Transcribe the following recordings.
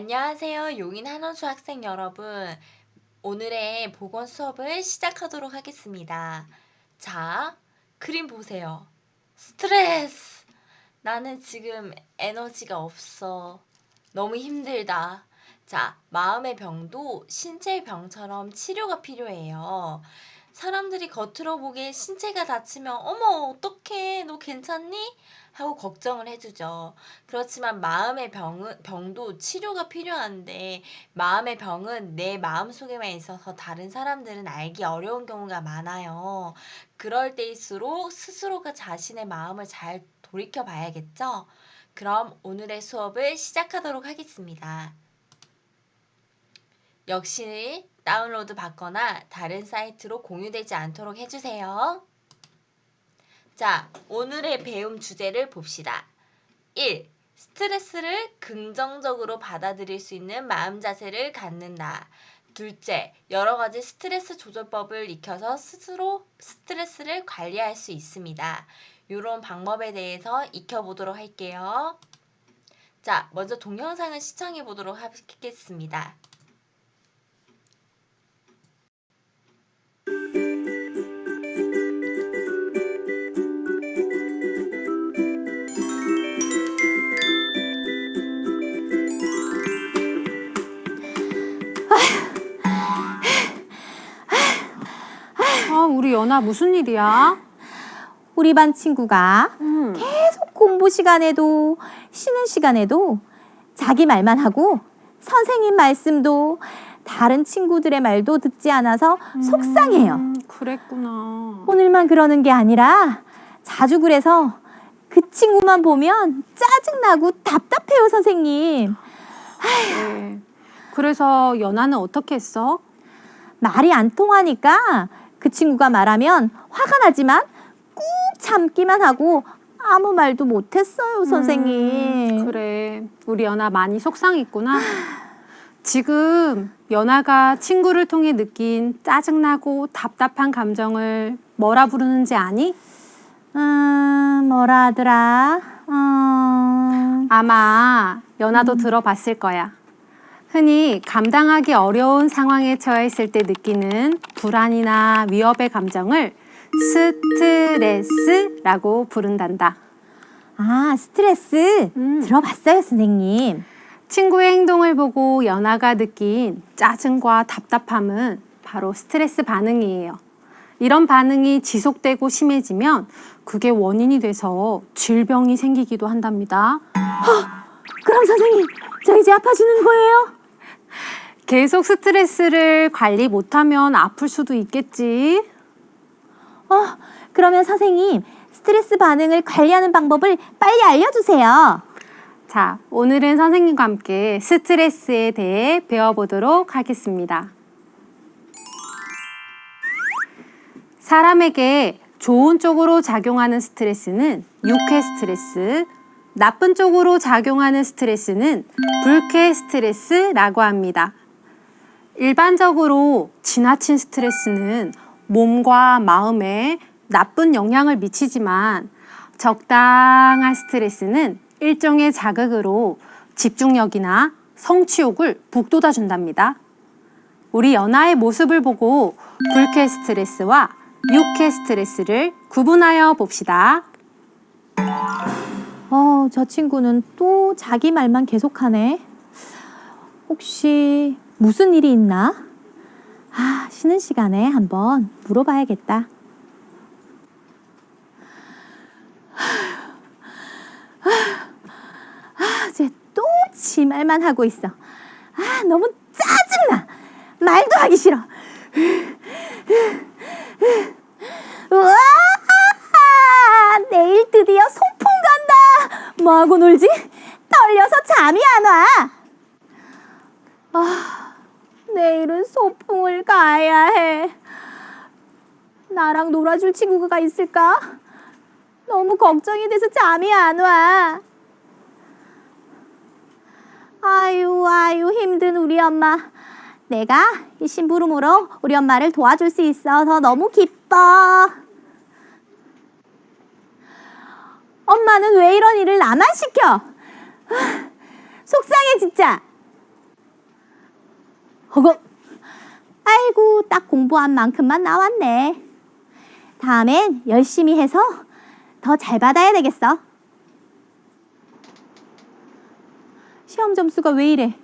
안녕하세요. 용인 한원수 학생 여러분. 오늘의 보건 수업을 시작하도록 하겠습니다. 자, 그림 보세요. 스트레스. 나는 지금 에너지가 없어. 너무 힘들다. 자, 마음의 병도 신체의 병처럼 치료가 필요해요. 사람들이 겉으로 보기에 신체가 다치면 어머, 어떡해. 너 괜찮니? 하고 걱정을 해주죠. 그렇지만 마음의 병은, 병도 치료가 필요한데 마음의 병은 내 마음속에만 있어서 다른 사람들은 알기 어려운 경우가 많아요. 그럴 때일수록 스스로가 자신의 마음을 잘 돌이켜 봐야겠죠? 그럼 오늘의 수업을 시작하도록 하겠습니다. 역시 다운로드 받거나 다른 사이트로 공유되지 않도록 해주세요. 자, 오늘의 배움 주제를 봅시다. 1. 스트레스를 긍정적으로 받아들일 수 있는 마음 자세를 갖는다. 둘째, 여러 가지 스트레스 조절법을 익혀서 스스로 스트레스를 관리할 수 있습니다. 이런 방법에 대해서 익혀보도록 할게요. 자, 먼저 동영상을 시청해 보도록 하겠습니다. 연아 무슨 일이야? 우리 반 친구가 음. 계속 공부 시간에도 쉬는 시간에도 자기 말만 하고 선생님 말씀도 다른 친구들의 말도 듣지 않아서 속상해요. 음, 그랬구나. 오늘만 그러는 게 아니라 자주 그래서 그 친구만 보면 짜증나고 답답해요, 선생님. 네. 그래서 연아는 어떻게 했어? 말이 안 통하니까 그 친구가 말하면 화가 나지만 꾹 참기만 하고 아무 말도 못했어요, 선생님. 음, 그래. 우리 연아 많이 속상했구나. 지금 연아가 친구를 통해 느낀 짜증나고 답답한 감정을 뭐라 부르는지 아니? 음, 뭐라 하더라? 음, 아마 연아도 들어봤을 거야. 흔히 감당하기 어려운 상황에 처했을 때 느끼는 불안이나 위협의 감정을 스트레스라고 부른단다. 아, 스트레스. 음. 들어봤어요, 선생님. 친구의 행동을 보고 연아가 느낀 짜증과 답답함은 바로 스트레스 반응이에요. 이런 반응이 지속되고 심해지면 그게 원인이 돼서 질병이 생기기도 한답니다. 그럼 선생님, 저 이제 아파지는 거예요? 계속 스트레스를 관리 못하면 아플 수도 있겠지. 어, 그러면 선생님, 스트레스 반응을 관리하는 방법을 빨리 알려주세요. 자, 오늘은 선생님과 함께 스트레스에 대해 배워보도록 하겠습니다. 사람에게 좋은 쪽으로 작용하는 스트레스는 유쾌 스트레스, 나쁜 쪽으로 작용하는 스트레스는 불쾌 스트레스라고 합니다. 일반적으로 지나친 스트레스는 몸과 마음에 나쁜 영향을 미치지만 적당한 스트레스는 일종의 자극으로 집중력이나 성취욕을 북돋아 준답니다. 우리 연아의 모습을 보고 불쾌 스트레스와 유쾌 스트레스를 구분하여 봅시다. 어, 저 친구는 또 자기 말만 계속하네. 혹시 무슨 일이 있나? 아, 쉬는 시간에 한번 물어봐야겠다. 아, 쟤 또 지 말만 하고 있어. 아, 너무 짜증나. 말도 하기 싫어. 우와! 내일 드디어 간다. 뭐하고 놀지? 떨려서 잠이 안 와. 아, 내일은 소풍을 가야 해. 나랑 놀아줄 친구가 있을까? 너무 걱정이 돼서 잠이 안 와. 아유, 아유, 힘든 우리 엄마. 내가 이 심부름으로 우리 엄마를 도와줄 수 있어서 너무 기뻐. 엄마는 왜 이런 일을 나만 시켜? 아, 속상해 진짜. 허거. 아이고, 딱 공부한 만큼만 나왔네. 다음엔 열심히 해서 더 잘 받아야 되겠어. 시험 점수가 왜 이래?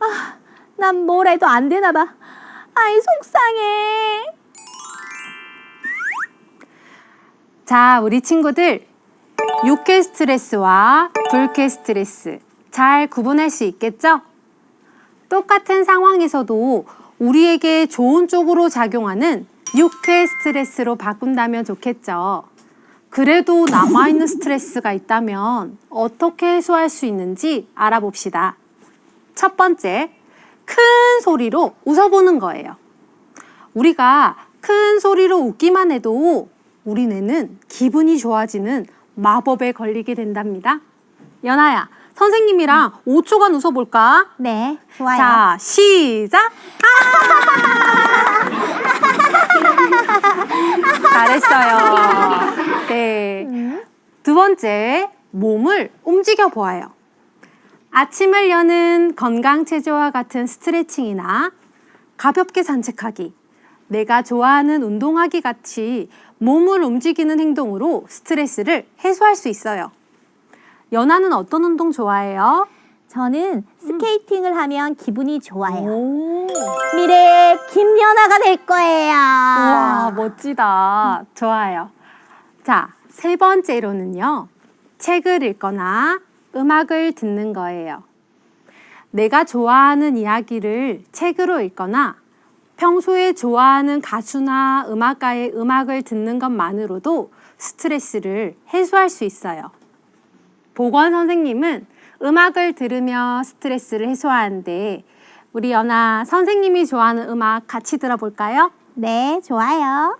아, 난 뭘 해도 안 되나 봐. 아이, 속상해. 자, 우리 친구들. 육회 스트레스와 불쾌 스트레스 잘 구분할 수 있겠죠? 똑같은 상황에서도 우리에게 좋은 쪽으로 작용하는 육회 스트레스로 바꾼다면 좋겠죠. 그래도 남아있는 스트레스가 있다면 어떻게 해소할 수 있는지 알아봅시다. 첫 번째, 큰 소리로 웃어보는 거예요. 우리가 큰 소리로 웃기만 해도 우리 뇌는 기분이 좋아지는 마법에 걸리게 된답니다. 연아야, 선생님이랑 5초간 웃어볼까? 네, 좋아요. 자, 시작! 잘했어요. 네. 음. 두 번째, 몸을 움직여 보아요. 아침을 여는 건강 체조와 같은 스트레칭이나 가볍게 산책하기, 내가 좋아하는 운동하기 같이 몸을 움직이는 행동으로 스트레스를 해소할 수 있어요. 연아는 어떤 운동 좋아해요? 저는 스케이팅을 하면 기분이 좋아요. 오. 미래 김연아가 될 거예요. 와, 멋지다. 좋아요. 자, 세 번째로는요. 책을 읽거나 음악을 듣는 거예요. 내가 좋아하는 이야기를 책으로 읽거나 평소에 좋아하는 가수나 음악가의 음악을 듣는 것만으로도 스트레스를 해소할 수 있어요. 보건 선생님은 음악을 들으며 스트레스를 해소하는데 우리 연아 선생님이 좋아하는 음악 같이 들어볼까요? 네, 좋아요.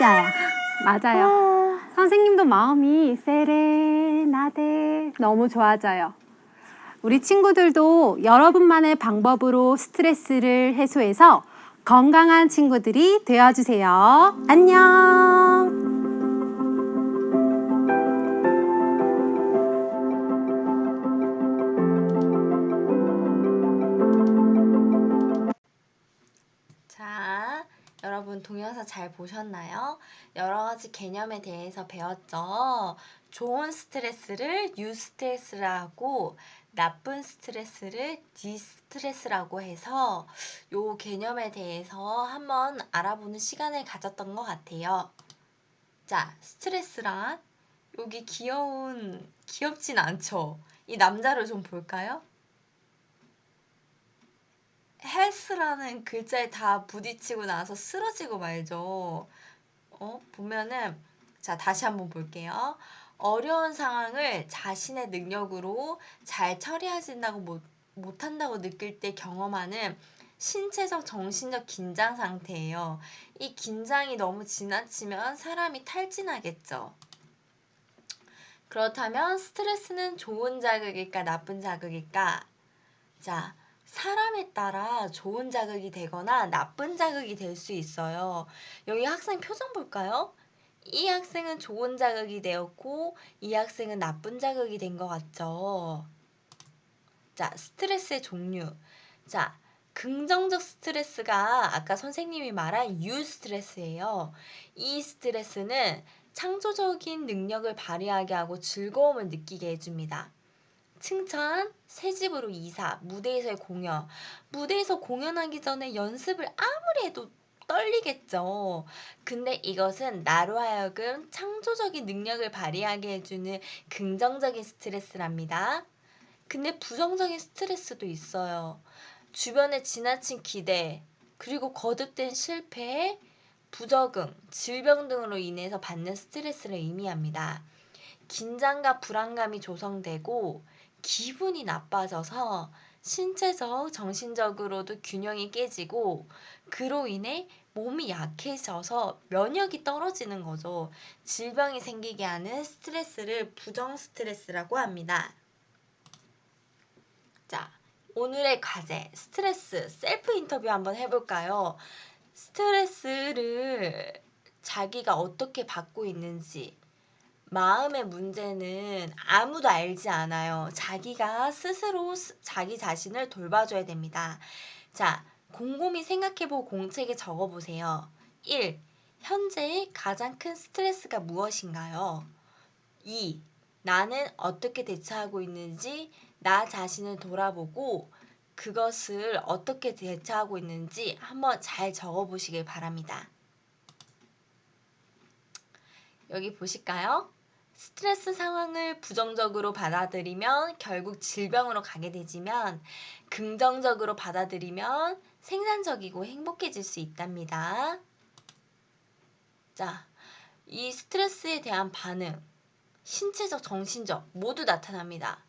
맞아요. 맞아요. 아, 선생님도 마음이 세레나데 너무 좋아져요. 우리 친구들도 여러분만의 방법으로 스트레스를 해소해서 건강한 친구들이 되어주세요. 안녕! 동영상 잘 보셨나요? 여러 가지 개념에 대해서 배웠죠. 좋은 스트레스를 유스트레스라고 나쁜 스트레스를 디스트레스라고 해서 요 개념에 대해서 한번 알아보는 시간을 가졌던 것 같아요. 자, 스트레스란 여기 귀여운 귀엽진 않죠? 이 남자를 좀 볼까요? 헬스라는 글자에 다 부딪히고 나서 쓰러지고 말죠. 어, 보면은, 자, 다시 한번 볼게요. 어려운 상황을 자신의 능력으로 잘 처리하신다고 못, 못한다고 느낄 때 경험하는 신체적, 정신적 긴장 상태예요. 이 긴장이 너무 지나치면 사람이 탈진하겠죠. 그렇다면 스트레스는 좋은 자극일까, 나쁜 자극일까? 자, 사람에 따라 좋은 자극이 되거나 나쁜 자극이 될 수 있어요. 여기 학생 표정 볼까요? 이 학생은 좋은 자극이 되었고, 이 학생은 나쁜 자극이 된 것 같죠? 자, 스트레스의 종류. 자, 긍정적 스트레스가 아까 선생님이 말한 유 스트레스예요. 이 스트레스는 창조적인 능력을 발휘하게 하고 즐거움을 느끼게 해줍니다. 칭찬, 새 집으로 이사, 무대에서의 공연. 무대에서 공연하기 전에 연습을 아무리 해도 떨리겠죠. 근데 이것은 나로 하여금 창조적인 능력을 발휘하게 해주는 긍정적인 스트레스랍니다. 근데 부정적인 스트레스도 있어요. 주변에 지나친 기대, 그리고 거듭된 실패, 부적응, 질병 등으로 인해서 받는 스트레스를 의미합니다. 긴장과 불안감이 조성되고 기분이 나빠져서 신체적, 정신적으로도 균형이 깨지고 그로 인해 몸이 약해져서 면역이 떨어지는 거죠. 질병이 생기게 하는 스트레스를 부정 스트레스라고 합니다. 자, 오늘의 과제, 스트레스, 셀프 인터뷰 한번 해볼까요? 스트레스를 자기가 어떻게 받고 있는지, 마음의 문제는 아무도 알지 않아요. 자기가 스스로 스- 자기 자신을 돌봐줘야 됩니다. 자, 곰곰이 생각해보고 공책에 적어보세요. 1. 현재의 가장 큰 스트레스가 무엇인가요? 2. 나는 어떻게 대처하고 있는지 나 자신을 돌아보고 그것을 어떻게 대처하고 있는지 한번 잘 적어보시길 바랍니다. 여기 보실까요? 스트레스 상황을 부정적으로 받아들이면 결국 질병으로 가게 되지만 긍정적으로 받아들이면 생산적이고 행복해질 수 있답니다. 자, 이 스트레스에 대한 반응, 신체적, 정신적 모두 나타납니다.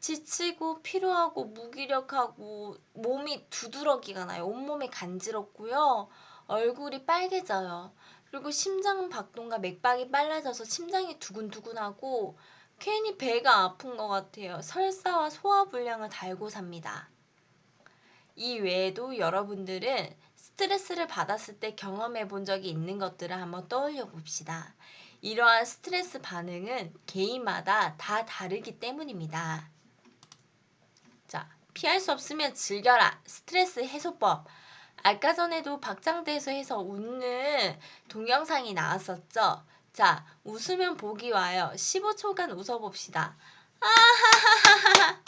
지치고 피로하고 무기력하고 몸이 두드러기가 나요. 온몸이 간지럽고요. 얼굴이 빨개져요. 그리고 심장 박동과 맥박이 빨라져서 심장이 두근두근하고 괜히 배가 아픈 것 같아요. 설사와 소화불량을 달고 삽니다. 이 외에도 여러분들은 스트레스를 받았을 때 경험해 본 적이 있는 것들을 한번 떠올려 봅시다. 이러한 스트레스 반응은 개인마다 다 다르기 때문입니다. 자, 피할 수 없으면 즐겨라. 스트레스 해소법. 아까 전에도 박장대에서 해서 웃는 동영상이 나왔었죠. 자, 웃으면 복이 와요. 15초간 웃어봅시다. 아하하하하.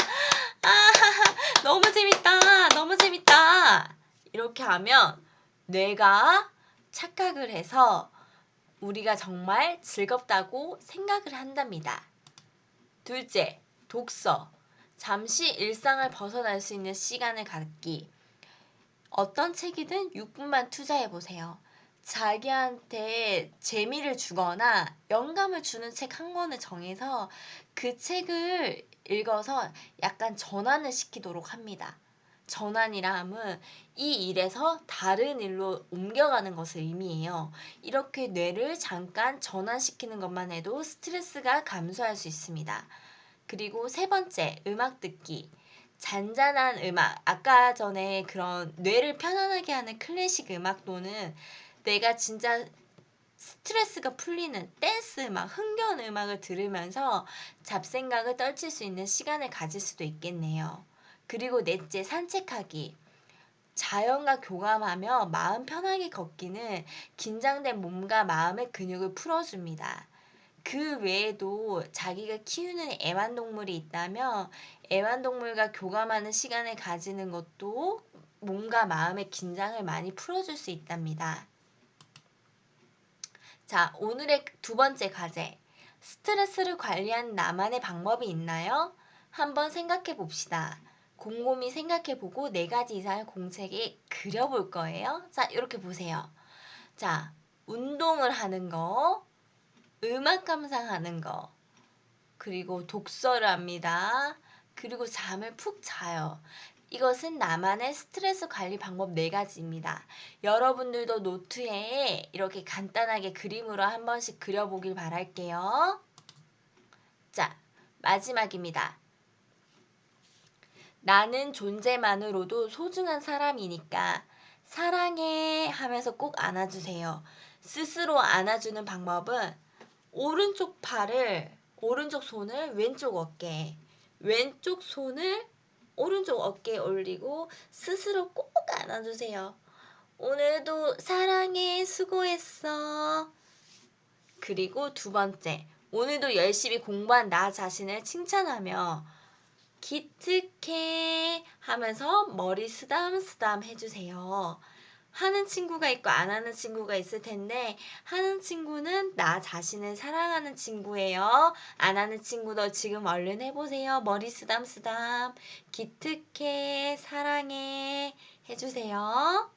아하하. 너무 재밌다. 너무 재밌다. 이렇게 하면 뇌가 착각을 해서 우리가 정말 즐겁다고 생각을 한답니다. 둘째, 독서. 잠시 일상을 벗어날 수 있는 시간을 갖기. 어떤 책이든 6분만 투자해 보세요. 자기한테 재미를 주거나 영감을 주는 책 한 권을 정해서 그 책을 읽어서 약간 전환을 시키도록 합니다. 전환이라 함은 이 일에서 다른 일로 옮겨가는 것을 의미해요. 이렇게 뇌를 잠깐 전환시키는 것만 해도 스트레스가 감소할 수 있습니다. 그리고 세 번째, 음악 듣기. 잔잔한 음악. 아까 전에 그런 뇌를 편안하게 하는 클래식 음악 또는 내가 진짜 스트레스가 풀리는 댄스 음악, 흥겨운 음악을 들으면서 잡생각을 떨칠 수 있는 시간을 가질 수도 있겠네요. 그리고 넷째, 산책하기. 자연과 교감하며 마음 편하게 걷기는 긴장된 몸과 마음의 근육을 풀어줍니다. 그 외에도 자기가 키우는 애완동물이 있다면 애완동물과 교감하는 시간을 가지는 것도 몸과 마음의 긴장을 많이 풀어줄 수 있답니다. 자, 오늘의 두 번째 과제. 스트레스를 관리하는 나만의 방법이 있나요? 한번 생각해 봅시다. 곰곰이 생각해 보고 네 가지 이상을 공책에 그려볼 거예요. 자, 이렇게 보세요. 자, 운동을 하는 거, 음악 감상하는 거, 그리고 독서를 합니다. 그리고 잠을 푹 자요. 이것은 나만의 스트레스 관리 방법 네 가지입니다. 여러분들도 노트에 이렇게 간단하게 그림으로 한 번씩 그려보길 바랄게요. 자, 마지막입니다. 나는 존재만으로도 소중한 사람이니까 사랑해 하면서 꼭 안아주세요. 스스로 안아주는 방법은 오른쪽 팔을, 오른쪽 손을 왼쪽 어깨, 왼쪽 손을 오른쪽 어깨에 올리고 스스로 꼭 안아주세요. 오늘도 사랑해, 수고했어. 그리고 두 번째, 오늘도 열심히 공부한 나 자신을 칭찬하며 기특해 하면서 머리 쓰담쓰담 해주세요. 하는 친구가 있고 안 하는 친구가 있을 텐데 하는 친구는 나 자신을 사랑하는 친구예요. 안 하는 친구도 지금 얼른 해보세요. 머리 쓰담쓰담 기특해 사랑해 해주세요.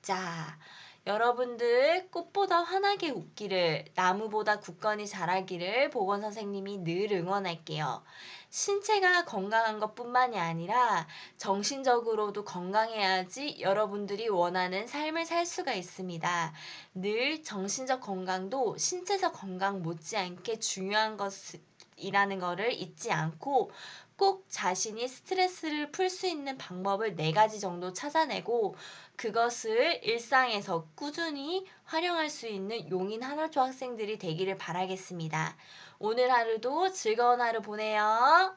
자, 여러분들 꽃보다 환하게 웃기를, 나무보다 굳건히 자라기를 보건 선생님이 늘 응원할게요. 신체가 건강한 것 뿐만이 아니라 정신적으로도 건강해야지 여러분들이 원하는 삶을 살 수가 있습니다. 늘 정신적 건강도 신체적 건강 못지않게 중요한 것이라는 것을 잊지 않고 꼭 자신이 스트레스를 풀 수 있는 방법을 네 가지 정도 찾아내고 그것을 일상에서 꾸준히 활용할 수 있는 용인 한월초 학생들이 되기를 바라겠습니다. 오늘 하루도 즐거운 하루 보내요.